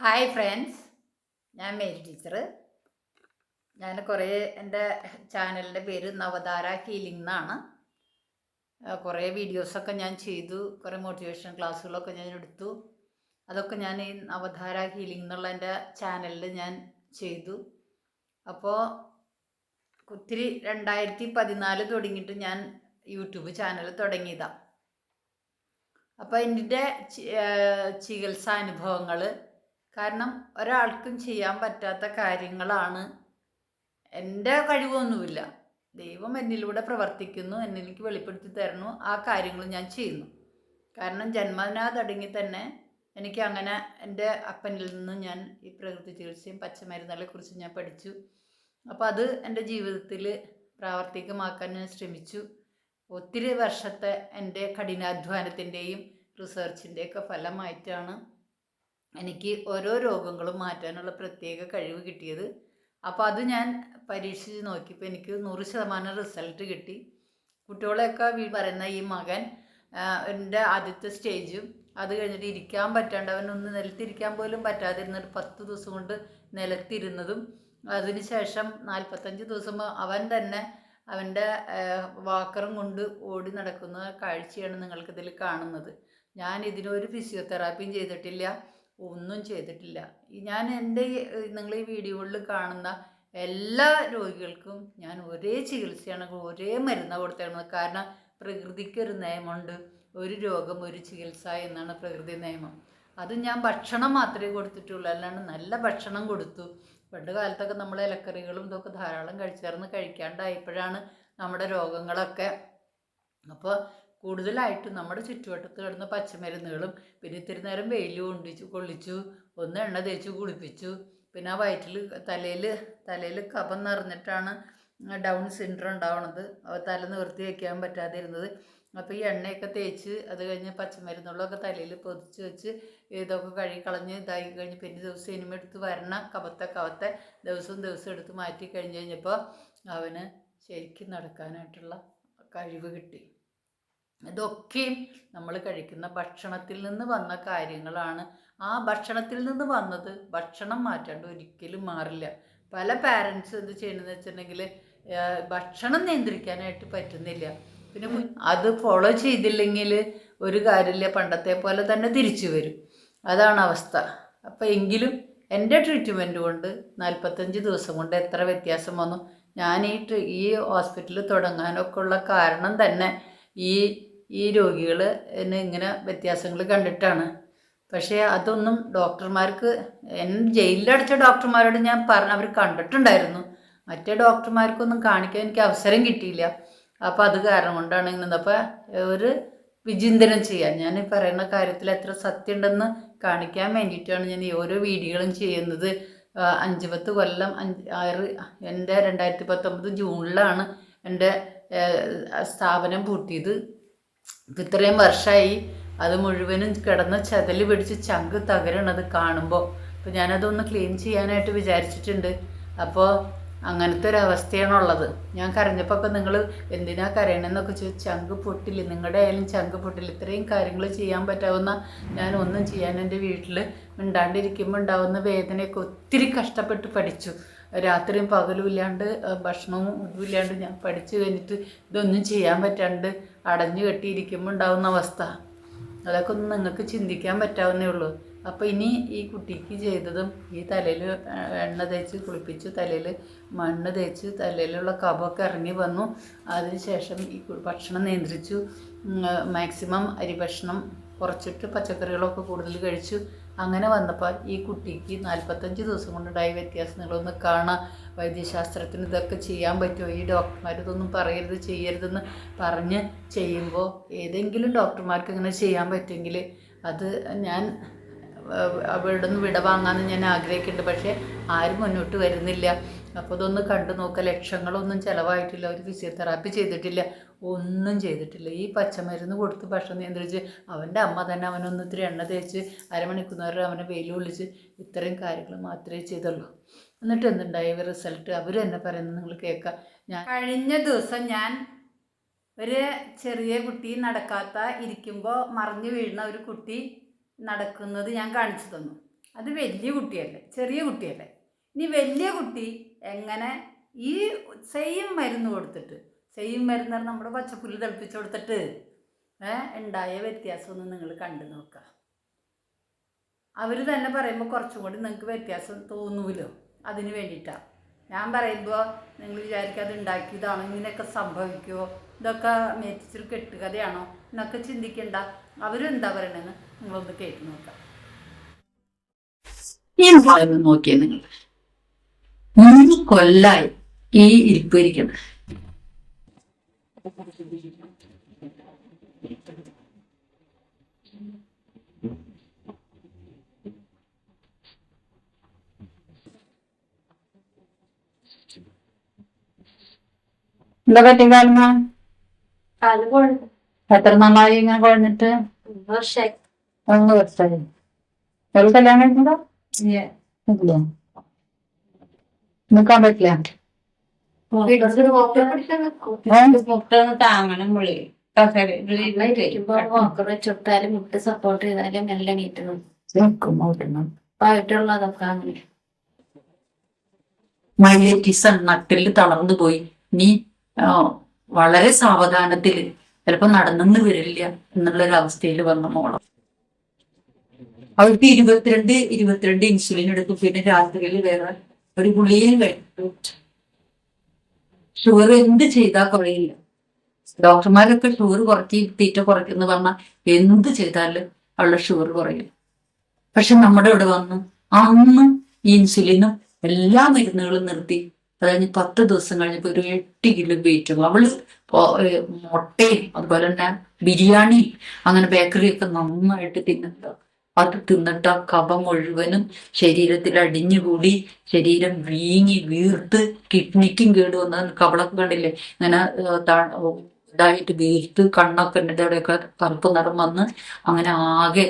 Hi friends ഞാൻ Mary teacher. ഞാൻ കുറേ എന്റെ ചാനലിന്റെ പേര് നവതാര ഹീലിംഗ് എന്നാണ്. കുറേ വീഡിയോസൊക്കെ ഞാൻ ചെയ്തു. കുറേ മോട്ടിവേഷൻ ക്ലാസ്സുകളൊക്കെ ഞാൻ എടുത്തു. അതൊക്കെ ഞാൻ ഈ നവധാര ഹീലിംഗ് എന്നുള്ള എന്റെ ചാനലിൽ ഞാൻ ചെയ്തു. അപ്പോൾ ഒത്തിരി രണ്ടായിരത്തി പതിനാല് തുടങ്ങിയിട്ട് ഞാൻ യൂട്യൂബ് ചാനൽ തുടങ്ങിയതാണ് അപ്പോൾ എന്റെ ചികിത്സാ അനുഭവങ്ങൾ കാരണം ഒരാൾക്കും ചെയ്യാൻ പറ്റാത്ത കാര്യങ്ങളാണ്. എന്റെ കഴിവൊന്നുമില്ല. ദൈവം എന്നിലൂടെ പ്രവർത്തിക്കുന്നു എന്നെനിക്ക് വെളിപ്പെടുത്തി തരുന്നു ആ കാര്യങ്ങൾ ഞാൻ ചെയ്യുന്നു. കാരണം ജന്മനാ തുടങ്ങി തന്നെ എനിക്ക് അങ്ങനെ എന്റെ അപ്പനിൽ നിന്ന് ഞാൻ ഈ പ്രകൃതി ചികിത്സയും പച്ചമരുന്നുകളെ കുറിച്ച് ഞാൻ പഠിച്ചു. അപ്പോൾ അത് എന്റെ ജീവിതത്തിൽ പ്രാവർത്തികമാക്കാൻ ഞാൻ ശ്രമിച്ചു. ഒത്തിരി വർഷത്തെ എന്റെ കഠിനാധ്വാനത്തിന്റെയും റിസർച്ചിന്റെയൊക്കെ ഫലമായിട്ടാണ് എനിക്ക് ഓരോ രോഗങ്ങളും മാറ്റാനുള്ള പ്രത്യേക കഴിവ് കിട്ടിയത്. അപ്പോൾ അത് ഞാൻ പരീക്ഷിച്ച് നോക്കിയപ്പോൾ എനിക്ക് നൂറ് ശതമാനം റിസൾട്ട് കിട്ടി. കുട്ടികളെയൊക്കെ പറയുന്ന ഈ മകൻ എന്റെ ആദ്യത്തെ സ്റ്റേജും അത് കഴിഞ്ഞിട്ട് ഇരിക്കാൻ പറ്റാണ്ട് അവനൊന്ന് നിലത്തിരിക്കാൻ പോലും പറ്റാതിരുന്നിട്ട് പത്ത് ദിവസം കൊണ്ട് നിലത്തിരുന്നതും അതിനുശേഷം നാൽപ്പത്തഞ്ച് ദിവസം അവൻ തന്നെ അവന്റെ വാക്കറും കൊണ്ട് ഓടി നടക്കുന്ന കാഴ്ചയാണ് നിങ്ങൾക്കിതിൽ കാണുന്നത്. ഞാൻ ഇതിനൊരു ഫിസിയോതെറാപ്പിയും ചെയ്തിട്ടില്ല. ഒന്നും ചെയ്തിട്ടില്ല. ഞാൻ എന്റെ നിങ്ങൾ ഈ വീഡിയോകളിൽ കാണുന്ന എല്ലാ രോഗികൾക്കും ഞാൻ ഒരേ ചികിത്സയാണ് ഒരേ മരുന്ന് കൊടുത്തേക്കുന്നത് കാരണം പ്രകൃതിക്ക് ഒരു നിയമമുണ്ട് ഒരു രോഗം ഒരു ചികിത്സ എന്നാണ് പ്രകൃതി നിയമം. അത് ഞാൻ ഭക്ഷണം മാത്രമേ കൊടുത്തിട്ടുള്ളൂ. അല്ലാണ്ട് നല്ല ഭക്ഷണം കൊടുത്തു. പണ്ട് കാലത്തൊക്കെ നമ്മൾ ഇലക്കറികളും ഇതൊക്കെ ധാരാളം കഴിച്ചേർന്ന് കഴിക്കാണ്ടായപ്പോഴാണ് നമ്മുടെ രോഗങ്ങളൊക്കെ. അപ്പോൾ കൂടുതലായിട്ടും നമ്മുടെ ചുറ്റുവട്ടത്ത് കിടന്ന പച്ചമരുന്നുകളും പിന്നെ ഇത്തിരി നേരം വെയിൽ കൊണ്ടിച്ചു കൊള്ളിച്ചു ഒന്ന് എണ്ണ തേച്ച് കുളിപ്പിച്ചു. പിന്നെ ആ വയറ്റിൽ തലയിൽ തലയിൽ കഫം നിറഞ്ഞിട്ടാണ് ഡൗൺ സിൻഡ്രം ഉണ്ടാവണത്. തല നിവർത്തി വയ്ക്കാൻ പറ്റാതിരുന്നത്. അപ്പോൾ ഈ എണ്ണയൊക്കെ തേച്ച് അത് കഴിഞ്ഞ് പച്ചമരുന്നുകളൊക്കെ തലയിൽ പൊതിച്ച് വെച്ച് ഇതൊക്കെ കഴുകി കളഞ്ഞ് ഇതായി കഴിഞ്ഞ് പിന്നെ ദിവസം ഇനിമ എടുത്ത് വരണ കവത്തെ കവത്തെ ദിവസവും ദിവസം എടുത്ത് മാറ്റി കഴിഞ്ഞ് കഴിഞ്ഞപ്പോൾ അവന് ശരിക്കും നടക്കാനായിട്ടുള്ള കഴിവ് കിട്ടി. ഇതൊക്കെയും നമ്മൾ കഴിക്കുന്ന ഭക്ഷണത്തിൽ നിന്ന് വന്ന കാര്യങ്ങളാണ്. ആ ഭക്ഷണത്തിൽ നിന്ന് വന്നത് ഭക്ഷണം മാറ്റാണ്ട് ഒരിക്കലും മാറില്ല. പല പാരൻസ് എന്ത് ചെയ്യണമെന്ന് വെച്ചിട്ടുണ്ടെങ്കിൽ ഭക്ഷണം നിയന്ത്രിക്കാനായിട്ട് പറ്റുന്നില്ല. പിന്നെ അത് ഫോളോ ചെയ്തില്ലെങ്കിൽ ഒരു കാര്യമില്ല. പണ്ടത്തെ പോലെ തന്നെ തിരിച്ചു വരും. അതാണ് അവസ്ഥ. അപ്പോൾ എങ്കിലും എന്റെ ട്രീറ്റ്മെന്റ് കൊണ്ട് നാൽപ്പത്തഞ്ച് ദിവസം കൊണ്ട് എത്ര വ്യത്യാസം വന്നു? ഞാൻ ഈ ഈ ഹോസ്പിറ്റൽ തുടങ്ങാനൊക്കെ ഉള്ള കാരണം തന്നെ ഈ ഈ രോഗികൾ ഇങ്ങനെ വ്യത്യാസങ്ങൾ കണ്ടിട്ടാണ്. പക്ഷേ അതൊന്നും ഡോക്ടർമാർക്ക് എൻ ജയിലിലടച്ച ഡോക്ടർമാരോട് ഞാൻ പറഞ്ഞ അവർ കണ്ടിട്ടുണ്ടായിരുന്നു. മറ്റേ ഡോക്ടർമാർക്കൊന്നും കാണിക്കാൻ എനിക്ക് അവസരം കിട്ടിയില്ല. അപ്പോൾ അത് കാരണം കൊണ്ടാണ് ഇങ്ങനെ അപ്പോൾ ഒരു വിചിന്തനം ചെയ്യാൻ ഞാൻ പറയുന്ന കാര്യത്തിൽ എത്ര സത്യം ഉണ്ടെന്ന് കാണിക്കാൻ വേണ്ടിയിട്ടാണ് ഞാൻ ഈ ഓരോ വീഡിയോകളും ചെയ്യുന്നത്. അഞ്ച് പത്ത് കൊല്ലം അഞ്ച് ആറ് എന്റെ രണ്ടായിരത്തി പത്തൊമ്പത് ജൂണിലാണ് എന്റെ സ്ഥാപനം പൂട്ടിയത്. ഇപ്പം ഇത്രയും വർഷമായി അത് മുഴുവനും കിടന്ന് ചതൽ പിടിച്ച് ചങ്ക് തകരണത് കാണുമ്പോൾ അപ്പോൾ ഞാനതൊന്ന് ക്ലീൻ ചെയ്യാനായിട്ട് വിചാരിച്ചിട്ടുണ്ട്. അപ്പോൾ അങ്ങനത്തെ ഒരു അവസ്ഥയാണുള്ളത് ഞാൻ കരഞ്ഞപ്പോൾ ഒക്കെ നിങ്ങൾ എന്തിനാ കരയണമെന്നൊക്കെ ചോദിച്ചു ചങ്ക് പൊട്ടില്ല? നിങ്ങളുടെ ആയാലും ചങ്ക് പൊട്ടില്ല? ഇത്രയും കാര്യങ്ങൾ ചെയ്യാൻ പറ്റാവുന്ന ഞാൻ ഒന്നും ചെയ്യാൻ എന്റെ വീട്ടിൽ മിണ്ടാണ്ടിരിക്കുമ്പോൾ ഉണ്ടാവുന്ന വേദനയൊക്കെ ഒത്തിരി കഷ്ടപ്പെട്ട് പഠിച്ചു. രാത്രിയും പകലും ഇല്ലാണ്ട് ഭക്ഷണവും ഇല്ലാണ്ട് ഞാൻ പഠിച്ചു കഴിഞ്ഞിട്ട് ഇതൊന്നും ചെയ്യാൻ പറ്റാണ്ട് അടഞ്ഞു കെട്ടിയിരിക്കുമ്പോൾ ഉണ്ടാവുന്ന അവസ്ഥ. അതൊക്കെ ഒന്ന് നിങ്ങൾക്ക് ചിന്തിക്കാൻ പറ്റാവുന്നേ ഉള്ളൂ. അപ്പോൾ ഇനി ഈ കുട്ടിക്ക് ചെയ്തതും ഈ തലയിൽ എണ്ണ തേച്ച് കുളിപ്പിച്ച് തലയിൽ മണ്ണ് തേച്ച് തലയിലുള്ള കഫമൊക്കെ ഇറങ്ങി വന്നു. അതിനുശേഷം ഈ ഭക്ഷണം നിയന്ത്രിച്ചു. മാക്സിമം അരി ഭക്ഷണം കുറച്ചിട്ട് പച്ചക്കറികളൊക്കെ കൂടുതൽ കഴിച്ചു. അങ്ങനെ വന്നപ്പോൾ ഈ കുട്ടിക്ക് നാൽപ്പത്തഞ്ച് ദിവസം കൊണ്ട് ഉണ്ടായ വ്യത്യാസങ്ങളൊന്ന് കാണാം. വൈദ്യശാസ്ത്രത്തിന് ഇതൊക്കെ ചെയ്യാൻ പറ്റുമോ ഈ ഡോക്ടർമാർ ഇതൊന്നും പറയരുത് ചെയ്യരുതെന്ന് പറഞ്ഞ് ചെയ്യുമ്പോൾ ഏതെങ്കിലും ഡോക്ടർമാർക്ക് ഇങ്ങനെ ചെയ്യാൻ പറ്റുമെങ്കിൽ അത് ഞാൻ അവിടെ നിന്ന് വിട വാങ്ങാമെന്ന് ഞാൻ ആഗ്രഹിക്കുന്നുണ്ട്. പക്ഷേ ആരും മുന്നോട്ട് വരുന്നില്ല. അപ്പോൾ ഇതൊന്ന് കണ്ടു നോക്കുക ലക്ഷങ്ങളൊന്നും ചിലവായിട്ടില്ല. ഒരു ഫിസിയോതെറാപ്പി ചെയ്തിട്ടില്ല. ഒന്നും ചെയ്തിട്ടില്ല. ഈ പച്ചമരുന്ന് കൊടുത്ത് ഭക്ഷണം നിയന്ത്രിച്ച് അവന്റെ അമ്മ തന്നെ അവനൊന്ന് ഇത്തിരി എണ്ണ തേച്ച് അരമണിക്കുന്നവരെ അവനെ വെയിൽ വിളിച്ച് ഇത്രയും കാര്യങ്ങൾ മാത്രമേ ചെയ്തുള്ളൂ. എന്നിട്ട് എന്തുണ്ടായി? റിസൾട്ട് അവർ തന്നെ പറയുന്നത് നിങ്ങൾ കേൾക്കാം. ഞാൻ കഴിഞ്ഞ ദിവസം ഞാൻ ഒരു ചെറിയ കുട്ടി നടക്കാത്ത ഇരിക്കുമ്പോൾ മറിഞ്ഞു വീഴുന്ന ഒരു കുട്ടി നടക്കുന്നത് ഞാൻ കാണിച്ചു തന്നു. അത് വലിയ കുട്ടിയല്ലേ? ചെറിയ കുട്ടിയല്ലേ? ഇനി വലിയ കുട്ടി എങ്ങനെ ഈ സെയിം മരുന്ന് കൊടുത്തിട്ട് സെയിം മരുന്ന് നമ്മുടെ പച്ചപ്പുല്ല് തിളപ്പിച്ച് കൊടുത്തിട്ട് ഉണ്ടായ വ്യത്യാസമൊന്നും നിങ്ങൾ കണ്ടു നോക്കുക. അവർ തന്നെ പറയുമ്പോൾ കുറച്ചും കൂടി നിങ്ങൾക്ക് വ്യത്യാസം തോന്നൂലോ? അതിന് വേണ്ടിയിട്ടാണ് ഞാൻ പറയുമ്പോൾ നിങ്ങൾ വിചാരിക്കുക അത് ഉണ്ടാക്കിയതാണോ? ഇങ്ങനെയൊക്കെ സംഭവിക്കുമോ ഇതൊക്കെ മേറ്റിച്ചൊരു കെട്ടുകഥയാണോ? എന്നൊക്കെ ചിന്തിക്കണ്ട. അവരെന്താ പറയണെന്ന് നിങ്ങളൊന്ന് കേട്ട് നോക്കാം. ഈ ഭാഗം നോക്കിയേ നിങ്ങൾ. മൂന്ന് കൊല്ലായി ഈ ഇരിപ്പ് ഇരിക്കണം എന്താ പറ്റിയ കാലമ കാൽ കുഴഞ്ഞു എത്ര നന്നായി ഇങ്ങനെ കുഴഞ്ഞിട്ട്? ഒന്ന് വർഷമായി ഒരു കല്യാണം കഴിക്കണ്ടോ ഇല്ല. നിൽക്കാൻ പറ്റില്ല? മൈലേറ്റിസ് താങ്ങണം മുട്ട് സപ്പോർട്ട് ചെയ്താലും നല്ല നീറ്റണം നട്ടിൽ തളർന്നു പോയി. നീ വളരെ സാവധാനത്തിൽ ചിലപ്പോ നടന്നെന്ന് വരില്ല എന്നുള്ളൊരു അവസ്ഥയിൽ വന്ന മോളം. അവൾക്ക് ഇരുപത്തിരണ്ട് ഇരുപത്തിരണ്ട് ഇൻസുലിൻ എടുക്കും. പിന്നെ രാത്രിയിൽ വേറെ ഒരു ഗുളികയും കഴിക്കും. ഷുഗർ എന്ത് ചെയ്താൽ കുറയില്ല ഡോക്ടർമാരൊക്കെ ഷുഗർ കുറക്കി തീറ്റ കുറയ്ക്കുന്ന പറഞ്ഞാൽ എന്ത് ചെയ്താലും അവളുടെ ഷുഗർ കുറയില്ല പക്ഷെ നമ്മുടെ ഇവിടെ വന്നു അന്നും ഇൻസുലിനും എല്ലാ മരുന്നുകളും നിർത്തി. അത് കഴിഞ്ഞ് പത്ത് ദിവസം കഴിഞ്ഞപ്പോൾ ഒരു എട്ട് കിലോ വെയിറ്റ് അവൾ ഏ, മുട്ടയും അതുപോലെ തന്നെ ബിരിയാണി അങ്ങനെ ബേക്കറി ഒക്കെ നന്നായിട്ട് തിന്നിട്ട് അത് തിന്നിട്ട് ആ കഫം മുഴുവനും ശരീരത്തിൽ അടിഞ്ഞുകൂടി ശരീരം വീങ്ങി വീർത്ത് കിഡ്നിക്കും കേട് വന്ന കവളൊക്കെ കണ്ടില്ലേ? ഇങ്ങനെ ഇതായിട്ട് വീർത്ത് കണ്ണൊക്കെ ഇവിടെയൊക്കെ കറുപ്പ് നിറം വന്ന് അങ്ങനെ ആകെ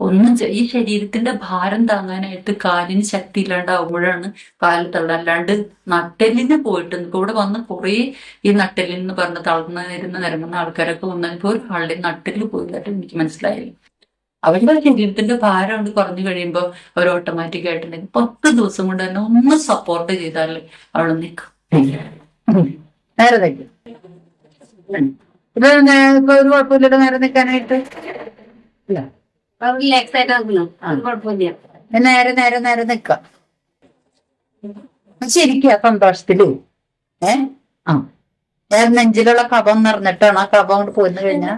ഒന്നും ഈ ശരീരത്തിന്റെ ഭാരം താങ്ങാനായിട്ട് കാലിന് ശക്തി ഇല്ലാണ്ടാവുമ്പോഴാണ് കാൽ തള്ള അല്ലാണ്ട് നട്ടെല്ലിന് പോയിട്ട് ഇപ്പൊ ഇവിടെ വന്ന് കുറേ ഈ നട്ടെല്ലിന്ന് പറഞ്ഞ് തളർന്നു വരുന്ന നിരങ്ങുന്ന ആൾക്കാരൊക്കെ വന്നപ്പോൾ ആളുടെ നട്ടെല്ല് പോയതായിട്ട് എനിക്ക് മനസ്സിലായില്ല. അവരുടെ ശരീരത്തിന്റെ ഭാരം കൊണ്ട് കുറഞ്ഞു കഴിയുമ്പോൾ അവർ ഓട്ടോമാറ്റിക് ആയിട്ടുണ്ടെങ്കിൽ പത്ത് ദിവസം കൊണ്ട് തന്നെ ഒന്ന് സപ്പോർട്ട് ചെയ്താൽ അവൾ നിൽക്കും. നേരെ ഇത് ഒരു കുഴപ്പമില്ലല്ലോ നേരെ നിൽക്കാനായിട്ട് ഇല്ല. റിലാക്സ് ആയിട്ട് നോക്കണം ആ. കുഴപ്പമില്ല. നേരെ നേരെ നേരെ നിക്കാം ശരിക്കും ആ സന്തോഷത്തിൽ. ഏ? ആ. നേരെ നെഞ്ചിലുള്ള കഫം നിറഞ്ഞിട്ടാണ് ആ കഭം കൊണ്ട് പോയിന്ന് കഴിഞ്ഞാൽ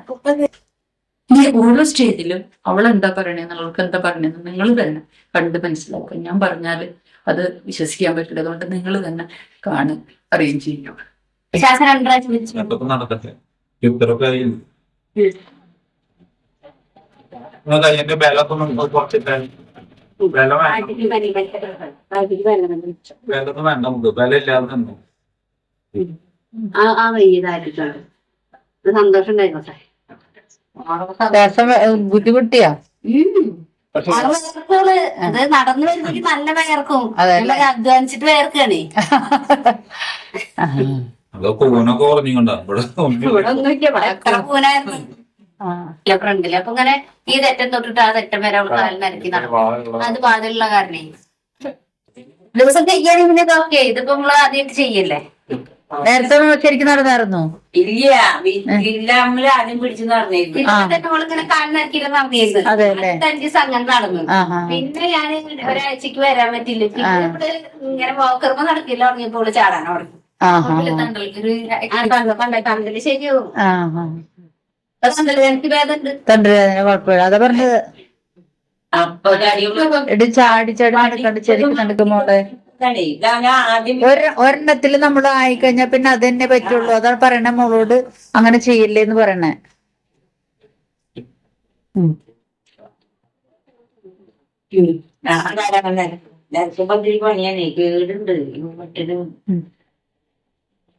ഈ ഓരോ സ്റ്റേജിലും അവൾ എന്താ പറയണേന്ന് അവൾക്ക് എന്താ പറയണേന്ന് നിങ്ങൾ തന്നെ കണ്ട് മനസ്സിലാക്കുക. ഞാൻ പറഞ്ഞാൽ അത് വിശ്വസിക്കാൻ പറ്റില്ല. അതുകൊണ്ട് നിങ്ങൾ തന്നെ കാണും അറേഞ്ച് ചെയ്യും ബലൊക്കെ ബലത്തൊന്നും കുറച്ചിട്ട് ബലം ബലൊന്നും വേണ്ട നമുക്ക് ബലം ഇല്ലാതെ നിന്നു ആ ആ വയ്യതായിരിക്കും സന്തോഷം ഉണ്ടായിക്കോട്ടെ ബുദ്ധിമുട്ടിയാ അത് നടന്നു വരുമ്പോഴേക്കും നല്ല വയർക്കും അധ്വാനിച്ചിട്ട് വയർക്കാണ് അതൊക്കെ കൂനൊക്കെ കുറഞ്ഞുകൊണ്ടാ ഇവിടെ ഒന്നും ഇവിടെ ഒന്നുമില്ല ഇവിടെ എത്ര പൂനായിരുന്നു ഫ്രണ്ടിൽ. അപ്പൊ ഇങ്ങനെ ഈ തെറ്റം തൊട്ടിട്ട് ആ തെറ്റം വരെ അവൾ കാലിൽ നരക്കി നടക്കും. അത് പാതിലുള്ള കാരണേ. ദിവസം ചെയ്യാനും പിന്നെ ഇതൊക്കെ ഇതിപ്പോ നമ്മൾ ആദ്യമായിട്ട് ചെയ്യല്ലേ? നേരത്തെ ശരിക്കും നടന്നായിരുന്നു? ഇല്ല. ഇല്ല നമ്മൾ ആദ്യം പിടിച്ചു നടന്നിരുന്നു നരക്കില്ല നടന്നിരുന്നു അഞ്ച് സംഘം നടന്നു പിന്നെ ഞാൻ ഒരാഴ്ചക്ക് വരാൻ പറ്റില്ല. പിന്നെ ഇവിടെ ഇങ്ങനെ വാക്കർമ്മ നടക്കില്ല. തുടങ്ങിയപ്പോൾ ചാടാൻ തുടങ്ങി. ആ തണ്ട ശരിയാവും. തണ്ടുവേദന കുഴപ്പമില്ല. അതാ പറഞ്ഞത്. എടി ചാടി ചാടി നടക്കണ്ട് ശരിക്കും ഒരു ഒരെണ്ണത്തിൽ നമ്മൾ കഴിഞ്ഞാ പിന്നെ അത് തന്നെ പറ്റുള്ളൂ. അതാണ് പറയണേ മോളോട്. അങ്ങനെ ചെയ്യില്ലേ എന്ന് പറയണേ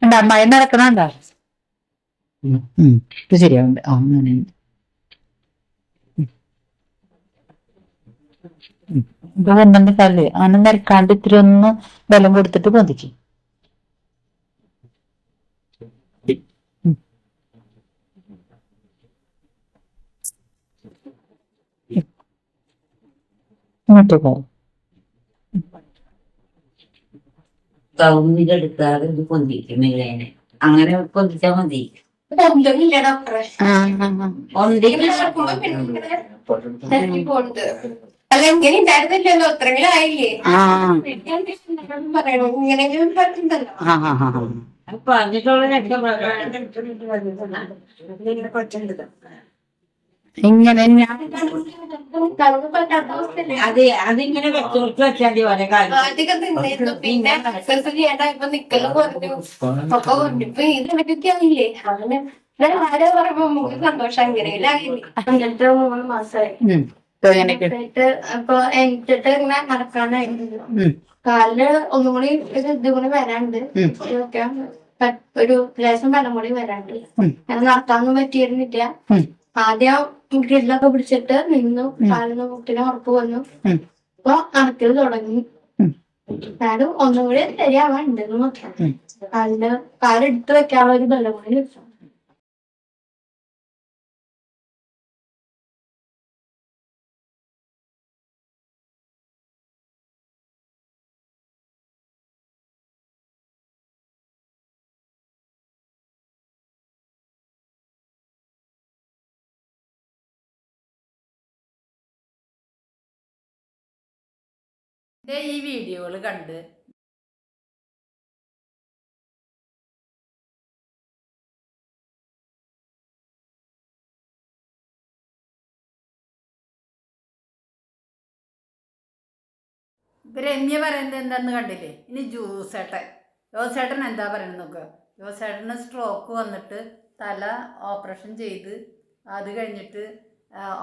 അമ്മായി നടക്കണണ്ട ഇത് ശരിയാവുണ്ട്. ആ അങ്ങനെ ഇത് ബലം കൊടുത്തിട്ട് പതിക്കും അങ്ങനെ പൊന്തിച്ചാൽ മതി. ഒന്നുമില്ല ഡോക്ടറെ ഉണ്ടെങ്കിൽ അല്ല ഇങ്ങനെ ഉണ്ടായിരുന്നില്ലല്ലോ അത്രയും ആയില്ലേ പറയണു ഇങ്ങനെയെങ്കിലും പറ്റുന്നല്ലോ പറഞ്ഞിട്ടുള്ള ഇങ്ങനെ ഞാൻ അതെ അതിങ്ങനെ വെച്ചോട്ട് വെച്ചാൽ ഓരോ ആദ്യമൊക്കെ പിന്നെ എക്സസൈസ് ചെയ്യണ്ട ഇപ്പൊ നിക്കലും കുറഞ്ഞു. ഒക്കെ കുറഞ്ഞു. ഇപ്പൊ ഇതിനൊക്കെ ആയില്ലേ? അങ്ങനെ ഞാൻ ആരോ പറയുമ്പോ നമുക്ക് സന്തോഷം അങ്ങനെയല്ലേ ആയില്ലേ? എന്നിട്ട് മൂന്ന് മാസമായി എന്നിട്ട് അപ്പൊ എനിച്ചിട്ട് ഇങ്ങനെ നടക്കാനായിരുന്നു. കാലിൽ ഒന്നും കൂടി ഒരു ഇത് കൂടി വരാണ്ട്. ഇതൊക്കെ ഒരു ലേശം വെള്ളം കൂടി വരാണ്ട് ഞാൻ നടത്താനൊന്നും പറ്റിയിരുന്നില്ല. ആദ്യം ഗ്രില്ലൊക്കെ പിടിച്ചിട്ട് നിന്നു കാലിന് മുട്ടിന് ഉറപ്പ് വന്നു. അപ്പൊ നടക്കൽ തുടങ്ങി. എന്നാലും ഒന്നും കൂടി ശരിയാവാനുണ്ടെന്ന് മാത്രം. കാലിന്റെ കാലെടുത്ത് വെക്കാനുള്ള ഒരു ബലം കൂടി കിട്ടും എന്റെ ഈ വീഡിയോകൾ കണ്ട്. ഇപ്പൊ രമ്യ പറയുന്നത് എന്താന്ന് കണ്ടില്ലേ? ഇനി ജോസേട്ടൻ. ജോസേട്ടൻ എന്താ പറയുന്നത് നോക്കുക ജോസേട്ടന് സ്ട്രോക്ക് വന്നിട്ട് തല ഓപ്പറേഷൻ ചെയ്ത് അത് കഴിഞ്ഞിട്ട്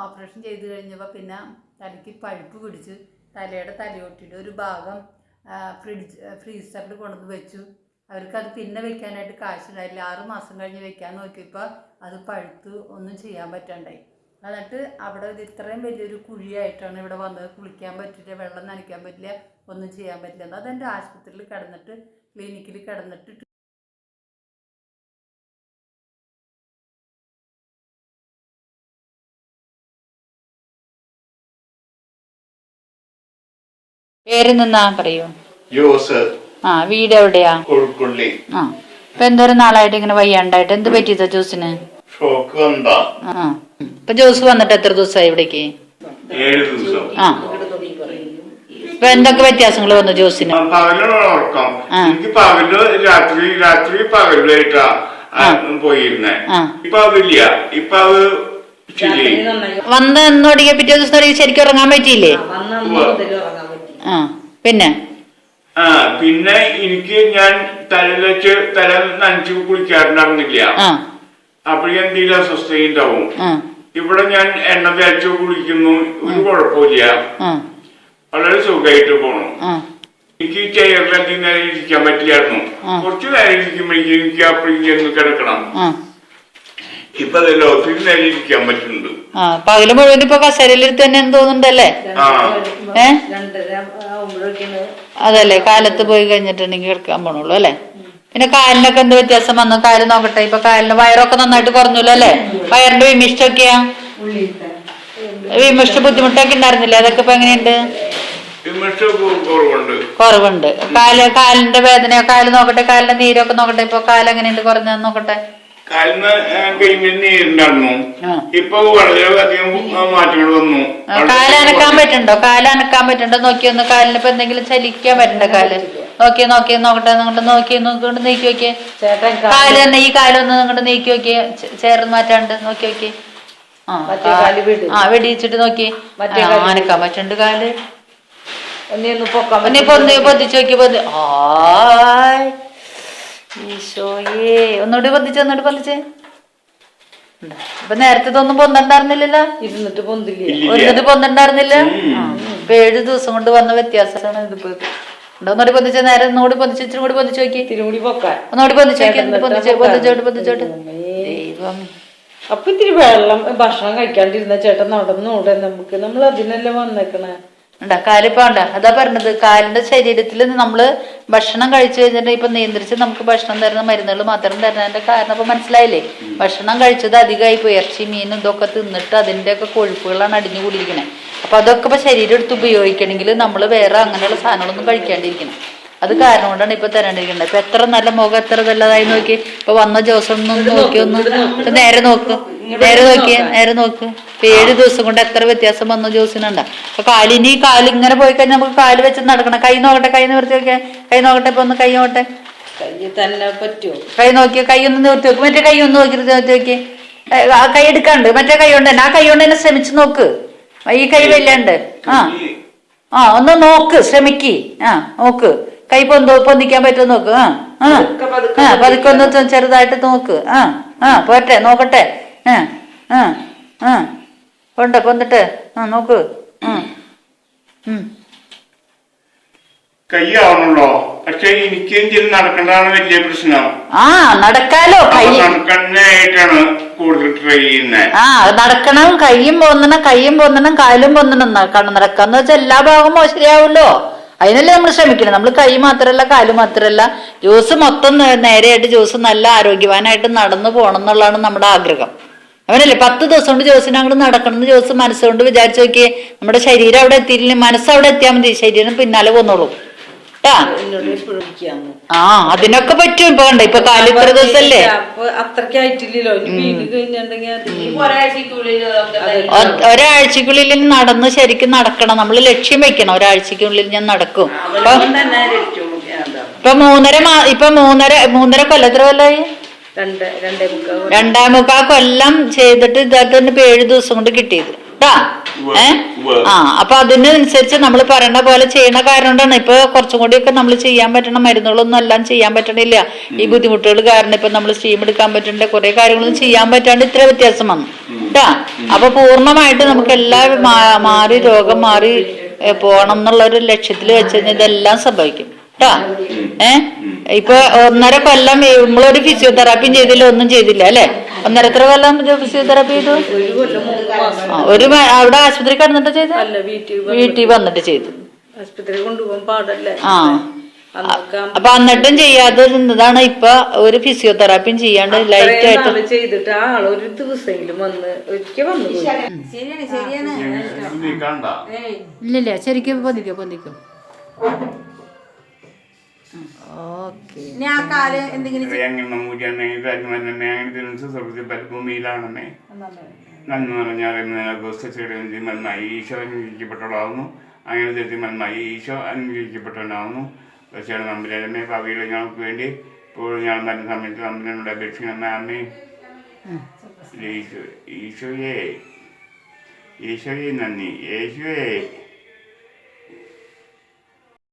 ഓപ്പറേഷൻ ചെയ്ത് കഴിഞ്ഞപ്പോൾ പിന്നെ തലയ്ക്ക് പഴുപ്പ് പിടിച്ച് തലയുടെ തലയോട്ടിയുടെ ഒരു ഭാഗം ഫ്രിഡ്ജ് ഫ്രീസറിൽ കൊണ്ടുവന്ന് വെച്ചു. അവർക്കത് പിന്നെ വെക്കാനായിട്ട് കാശുണ്ടായില്ല. ആറ് മാസം കഴിഞ്ഞ് വെക്കാൻ നോക്കിയപ്പോൾ അത് പഴുത്ത്. ഒന്നും ചെയ്യാൻ പറ്റണ്ടായി. എന്നിട്ട് അവിടെ ഇത് ഇത്രയും വലിയൊരു കുഴിയായിട്ടാണ് ഇവിടെ വന്നത്. കുളിക്കാൻ പറ്റില്ല വെള്ളം നനയ്ക്കാൻ പറ്റില്ല ഒന്നും ചെയ്യാൻ പറ്റില്ല. അതെന്റെ ആശുപത്രിയിൽ കിടന്നിട്ട് ക്ലിനിക്കിൽ കിടന്നിട്ട് പേര് നിന്നാ പറയൂ. ജോസ് ആ വീട് എവിടെയാ? കൊഴുക്കുള്ളി ആ ഇപ്പൊ എന്തോരം നാളായിട്ട് ഇങ്ങനെ വയ്യാണ്ടായിട്ട്? എന്ത് പറ്റിയതാ ജോസിന്? ഷോക്ക് വന്നാ ആ ഇപ്പൊ ജോസ് വന്നിട്ട് എത്ര ദിവസമായി ഇവിടേക്ക്? ഏഴ് ദിവസം. ആ. ഇപ്പൊ എന്തൊക്കെ വ്യത്യാസങ്ങൾ വന്നു ജോസിന്? ആ, പകലുള്ള ഉറക്കം. ആ. എനിക്ക് പകൽ രാത്രി രാത്രി പകലായിട്ടാ ആ, പോയിരുന്നേ. ആ. ഇപ്പൊ അതില്ല. ഇപ്പൊ അത് ശരിയായി. വന്ന് എന്നോടിയ പിറ്റേ ദിവസം തുടങ്ങി ശരിക്കും ഉറങ്ങാൻ പറ്റിയില്ലേ? ആ പിന്നെ? ആ പിന്നെ എനിക്ക് ഞാൻ തല വെച്ച് തല നനച്ചു കുളിക്കാറുണ്ടായിരുന്നില്ല ആ. അപ്പോഴേ എന്തെങ്കിലും അസ്വസ്ഥ ഉണ്ടാവും. ഇവിടെ ഞാൻ എണ്ണ തേച്ച് കുളിക്കുന്നു ഒരു കുഴപ്പമില്ല. വളരെ സുഖമായിട്ട് പോണു. എനിക്ക് ചെയറിലധികം നേരം ഇരിക്കാൻ പറ്റില്ലായിരുന്നു. കുറച്ചു നേരം ഇരിക്കുമ്പോഴേക്കും എനിക്ക് അപ്പോഴേക്കും കിടക്കണം. ഇപ്പൊ ഇരിക്കാൻ പറ്റുന്നുണ്ട്. ആ പകൽ മുഴുവൻ ഇപ്പൊ കസേരയിലിരുത്തി തന്നെ തോന്നുന്നുണ്ടല്ലേ? ഏ? അതല്ലേ കാലത്ത് പോയി കഴിഞ്ഞിട്ടുണ്ടെങ്കിൽ കിടക്കാൻ പോണുള്ളൂ അല്ലേ? പിന്നെ കാലിനൊക്കെ എന്ത് വ്യത്യാസം വന്നു? കാൽ നോക്കട്ടെ ഇപ്പൊ കാലിന് വയറൊക്കെ നന്നായിട്ട് കുറഞ്ഞല്ലോ അല്ലേ? വയറിന്റെ വിമിഷ്ടൊക്കെയാ? വിമിഷ്ട ബുദ്ധിമുട്ടൊക്കെ ഉണ്ടായിരുന്നില്ലേ? അതൊക്കെ ഇപ്പൊ എങ്ങനെയുണ്ട്? കുറവുണ്ട്. കാൽ കാലിന്റെ വേദനയോ? കാൽ നോക്കട്ടെ കാലിന്റെ നീരൊക്കെ നോക്കട്ടെ ഇപ്പൊ കാലെങ്ങനെയുണ്ട് കുറഞ്ഞ കുറഞ്ഞെന്ന് നോക്കട്ടെ. കാലിന് കൈമിൽ നീരുണ്ടായിരുന്നു ആ. ഇപ്പൊ വളരെയധികം അധികം മാറ്റങ്ങൾ വന്നു. കാലനക്കാൻ കാൽ അനക്കാൻ പറ്റുണ്ടോ കാലനക്കാൻ പറ്റുണ്ടോ നോക്കി ഒന്ന് കാലിന് ഇപ്പൊ എന്തെങ്കിലും ചലിക്കാൻ പറ്റണ്ട കാൽ? നോക്കിയേ നോക്കിയേ നോക്കട്ടെ നിങ്ങോട്ട് നോക്കി നോക്കിക്കൊണ്ട് നീക്കി നോക്കിയേ കാൽ തന്നെ ഈ കാലൊന്ന് നിങ്ങോട്ട് നീക്കി നോക്കിയേ ചേർന്ന് മാറ്റാണ്ട് നോക്കി നോക്കിയേ ആ ആ വെടിയിച്ചിട്ട് നോക്കി. ആ, അനക്കാൻ പറ്റുന്നുണ്ട് കാൽ. ഒന്ന് പൊന്തി പൊതിച്ചു നോക്കി പൊതി ആയ്. ഈശോയേ ഒന്നുകൂടി പൊന്തിച്ച് ഒന്നുകൂടി പൊന്തിച്ച്. ഇപ്പൊ നേരത്തെ ഇതൊന്നും പൊന്തണ്ടായിരുന്നില്ലല്ലോ? ഇരുന്നിട്ട് പൊന്തില്ല. ഒരുന്നിട്ട് പൊന്തണ്ടായിരുന്നില്ല? ഇപ്പൊ ഏഴ് ദിവസം കൊണ്ട് വന്ന വ്യത്യാസമാണ് ഇതിപ്പോ ഒന്നുകൂടി പൊന്തിച്ച് നേരെ ഒന്നുകൂടി പൊന്തിച്ച് ഇച്ചിരി കൂടി പൊന്തിച്ച് നോക്കി. ഇത്തിരി കൂടി പൊക്കാൻ. ഒന്നുകൂടി പൊന്തിച്ച് നോക്കി പൊന്തിച്ചോട്ട് പൊന്തിച്ചോട്ട്. ദൈവം അപ്പൊ ഇത്തിരി വെള്ളം ഭക്ഷണം കഴിക്കാണ്ടിരുന്ന ചേട്ടൻ നടന്നൂടെ നമുക്ക് നമ്മൾ അതിനല്ലേ വന്നേക്കണേ? ഉണ്ടാ? കാലിപ്പോ ഉണ്ടാ? അതാ പറഞ്ഞത്. കാലിന്റെ ശരീരത്തിൽ നമ്മൾ ഭക്ഷണം കഴിച്ചു കഴിഞ്ഞിട്ട് ഇപ്പൊ നിയന്ത്രിച്ച് നമുക്ക് ഭക്ഷണം തരുന്ന മരുന്നുകൾ മാത്രം തരുന്നതിന്റെ കാരണം ഇപ്പൊ മനസ്സിലായില്ലേ? ഭക്ഷണം കഴിച്ചത് അധികമായി പോയി ഇറച്ചി മീൻ ഇതൊക്കെ തിന്നിട്ട് അതിന്റെ ഒക്കെ കൊഴുപ്പുകളാണ് അടിഞ്ഞു കൂടിയിരിക്കണേ അപ്പൊ അതൊക്കെ ഇപ്പൊ ശരീരം എടുത്ത് ഉപയോഗിക്കണമെങ്കിൽ നമ്മൾ വേറെ അങ്ങനെയുള്ള സാധനങ്ങളൊന്നും കഴിക്കാണ്ടിരിക്കണം. അത് കാരണം കൊണ്ടാണ് ഇപ്പൊ തരണ്ടിരിക്കുന്നത് ഇപ്പൊ എത്ര നല്ല മുഖം എത്ര നല്ലതായി നോക്കി. ഇപ്പൊ വന്ന ദിവസം ഒന്ന് നോക്കി ഒന്ന് നേരെ നോക്ക്. നേരെ നോക്കിയേ നേരെ നോക്ക്. ഇപ്പൊ ഏഴ് ദിവസം കൊണ്ട് എത്ര വ്യത്യാസം വന്ന ജോസിനുണ്ട. അപ്പൊ കാലിനി കാൽ ഇങ്ങനെ പോയി കഴിഞ്ഞാൽ നമുക്ക് കാൽ വെച്ച് നടക്കണം. കൈ നോക്കട്ടെ കൈ നിവർത്തി നോക്കിയ കൈ നോക്കട്ടെ ഇപ്പൊ ഒന്ന് കൈ നോക്കട്ടെ. കൈ നോക്കിയ കൈ ഒന്ന് നിവർത്തി നോക്കി മറ്റേ കൈ ഒന്ന് നോക്കി നിവർത്തി നോക്കി ആ കൈ എടുക്കാണ്ട്. മറ്റേ കൈ കൊണ്ട് തന്നെ ആ കൈ കൊണ്ട് തന്നെ ശ്രമിച്ചു നോക്ക്. ഈ കൈ വല്ലാണ്ട് ആ. ആ ഒന്ന് നോക്ക് ശ്രമിക്ക്. ആ നോക്ക്. കൈ പൊന്തോ പൊന്തിക്കാൻ പറ്റുമോ നോക്ക്. ആ ആ ആ പതുക്കെ ഒന്ന് ചെറുതായിട്ട് നോക്ക്. ആ ആ പോട്ടെ നോക്കട്ടെ. ആ ആ ആ. പൊണ്ട പൊന്നിട്ട് ആ നോക്ക്. കയ്യാവണല്ലോ പക്ഷേ എനിക്ക് എന്തെങ്കിലും നടക്കേണ്ടതാണ് വലിയ പ്രശ്നം? ആ നടക്കാലോ കൈ നടക്കാനായിട്ടാണ് കൂടുതൽ ട്രൈ ചെയ്യുന്നത് ആ നടക്കണം. കയ്യും പൊന്നണം കയ്യും പൊന്നണം കാലും പൊന്നണം നടക്കണം നടക്കാന്ന് വെച്ചാൽ എല്ലാ ഭാഗവും ശരിയാവുമല്ലോ അതിനല്ലേ നമ്മൾ ശ്രമിക്കണം? നമ്മൾ കൈ മാത്രമല്ല കാൽ മാത്രമല്ല ജ്യൂസ് മൊത്തം നേരെയായിട്ട് ജ്യൂസ് നല്ല ആരോഗ്യവാനായിട്ട് നടന്നു പോകണം എന്നുള്ളതാണ് നമ്മുടെ ആഗ്രഹം. അവനല്ലേ പത്ത് ദിവസം കൊണ്ട് ജ്യൂസിന് അങ്ങോട്ട് നടക്കണം എന്ന് ജ്യൂസ് മനസ്സുകൊണ്ട് വിചാരിച്ചു നോക്കിയേ. നമ്മുടെ ശരീരം അവിടെ എത്തിയില്ലെങ്കിൽ മനസ്സ് അവിടെ എത്തിയാൽ മതി. ശരീരം പിന്നാലെ പോന്നോളൂ. ആ. അതിനൊക്കെ പറ്റും ഇപ്പൊ കണ്ട? ഇപ്പൊ കാൽ ഇത്ര ദിവസല്ലേ അത്രക്കായിട്ടില്ലല്ലോ ഒരാഴ്ചക്കുള്ളിൽ നടന്ന് ശരിക്കും നടക്കണം. നമ്മൾ ലക്ഷ്യം വെക്കണം. ഒരാഴ്ചക്കുള്ളിൽ ഞാൻ നടക്കും. ഇപ്പൊ തന്നെ മൂന്നര ഇപ്പൊ മൂന്നര മൂന്നര കൊല്ലത്ര കൊല്ലായി? രണ്ട് മുക്കാ കൊല്ലം. ചെയ്തിട്ട് ഇതായിട്ട് ഇപ്പൊ ഏഴു ദിവസം കൊണ്ട് കിട്ടിയത്. ട്ടാ ഏ? ആ അപ്പൊ അതിനനുസരിച്ച് നമ്മൾ പറയണ പോലെ ചെയ്യണ കാരണം കൊണ്ടാണ്. ഇപ്പൊ കുറച്ചും കൂടിയൊക്കെ നമ്മൾ ചെയ്യാൻ പറ്റണം മരുന്നുകളൊന്നും എല്ലാം ചെയ്യാൻ പറ്റണില്ല. ഈ ബുദ്ധിമുട്ടുകൾ കാരണം ഇപ്പൊ നമ്മൾ സ്റ്റീം എടുക്കാൻ പറ്റണ്ട കുറെ കാര്യങ്ങളൊന്നും ചെയ്യാൻ പറ്റാണ്ട് ഇത്ര വ്യത്യാസം വന്നു. കേട്ടാ അപ്പൊ പൂർണമായിട്ട് നമുക്ക് എല്ലാ മാറി രോഗം മാറി പോകണം പോണം എന്നുള്ള ഒരു ലക്ഷ്യത്തിൽ വെച്ച് കഴിഞ്ഞാൽ ഇതെല്ലാം സംഭവിക്കും. ട്ടാ. ഏ? ഇപ്പൊ ഒന്നര കൊല്ലം നമ്മളൊരു ഫിസിയോതെറാപ്പിയും ചെയ്തില്ല ഒന്നും ചെയ്തില്ല അല്ലെ? ഒന്നര എത്ര കൊല്ലം ഫിസിയോതെറാപ്പി ചെയ്തു? ഒരു അവിടെ ആശുപത്രി കിടന്നിട്ട് ചെയ്തു? അല്ല വീട്ടിൽ വന്നിട്ട്. ചെയ്തു. ആശുപത്രി കൊണ്ടുപോകാൻ പാടല്ലേ? ആ. അപ്പൊ എന്നിട്ടും ചെയ്യാതെ നിന്നതാണ് ഇപ്പൊ ഒരു ഫിസിയോതെറാപ്പിയും ചെയ്യാണ്ട് ലൈറ്റ് ആയിട്ട്. ചെയ്തിട്ട് ഒരു ദിവസമെങ്കിലും വന്ന് ഒരിക്കൽ വന്നു ഇല്ലില്ല ശരിക്കും പൊന്തിക്കും പൊന്തിക്കും. മൂടിയാണ് രാജ്യമെന്നെ അങ്ങനെ സുഹൃത്തി ഭൂമിയിലാണെന്നേ നന്മ നിറഞ്ഞാൽ മന്മായി ഈശോ അനുഗ്രഹിക്കപ്പെട്ടവളാവുന്നു അങ്ങനെ തെറ്റി മന്മായി ഈശോ അനുഗ്രഹിക്കപ്പെട്ടവനാവുന്നു പക്ഷേ നമ്പരമേ ഭാവിയിൽ ഞങ്ങൾക്ക് വേണ്ടി ഇപ്പോഴും ഞാൻ വരുന്ന സമയത്ത് നമ്പരനോട് അപേക്ഷിക്കണം അമ്മേ. ഈശോ ഈശോയെ. ഈശോയെ നന്ദി. യേശുവേ.